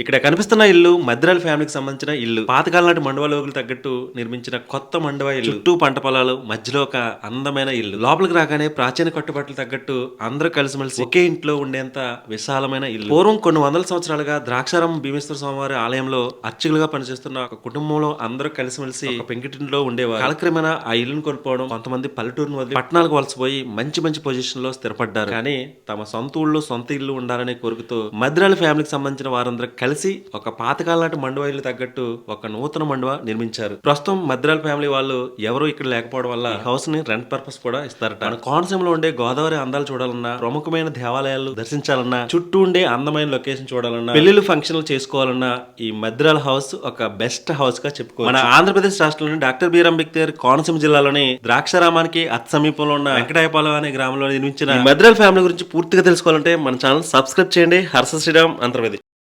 ఇక్కడ కనిపిస్తున్న ఇల్లు మద్రాల ఫ్యామిలీకి సంబంధించిన ఇల్లు. పాతకాలం నాటి మండవాలోగులు తగ్గట్టు నిర్మించిన కొత్త మండవ ఇల్లు. చుట్టూ పంట పొలాలు మధ్యలో ఒక అందమైన ఇల్లు. లోపలికి రాగానే ప్రాచీన కట్టుబాట్లు తగ్గట్టు అందరూ కలిసిమెలిసి ఒకే ఇంట్లో ఉండేంత విశాలమైన ఇల్లు. పూర్వం కొన్ని వందల సంవత్సరాలుగా ద్రాక్షారం భీమేశ్వర స్వామివారి ఆలయంలో అర్చకులుగా పనిచేస్తున్న ఒక కుటుంబంలో అందరూ కలిసిమెలిసి పెంకిటింట్లో ఉండేవారు. కాలక్రమేణా ఆ ఇల్లును కోల్పోవడం కొంతమంది పల్లెటూరును వదిలి పట్టణాలకు వలసపోయి మంచి మంచి పొజిషన్లో స్థిరపడ్డారు. కానీ తమ సొంత ఊళ్ళో సొంత ఇల్లు ఉండాలనే కోరికతో మద్రాల ఫ్యామిలీకి సంబంధించిన వారందరూ కలిసి ఒక పాతకాల నాటి మండువాయిలు తగ్గట్టు ఒక నూతన మండువా నిర్మించారు. ప్రస్తుతం మద్రాల ఫ్యామిలీ వాళ్ళు ఎవరు ఇక్కడ లేకపోవడం వల్ల హౌస్ని రెంట్ పర్పస్ కూడా ఇస్తారట. మన కోనసీమలో ఉండే గోదావరి అందాలు చూడాలన్నా ప్రముఖమైన దేవాలయాలు దర్శించాలన్నా చుట్టూ ఉండే అందమైన లొకేషన్ చూడాలన్నా పెళ్ళిళ్ళు ఫంక్షన్లు చేసుకోవాలన్నా ఈ మద్రాల హౌస్ ఒక బెస్ట్ హౌస్గా చెప్పుకో మన ఆంధ్రప్రదేశ్ రాష్ట్రంలోని డాక్టర్ బీర్ అంబేద్కర్ కోనసీమ జిల్లాలోని ద్రాక్షారామానికి అతి సమీపంలో ఉన్న వెంకటాయపాలెం అనే గ్రామంలో నిర్మించిన మద్రాల ఫ్యామిలీ గురించి పూర్తిగా తెలుసుకోవాలంటే మన ఛానల్ సబ్స్క్రైబ్ చేయండి. హర్ష శ్రీరామ్ అంతర్వేది.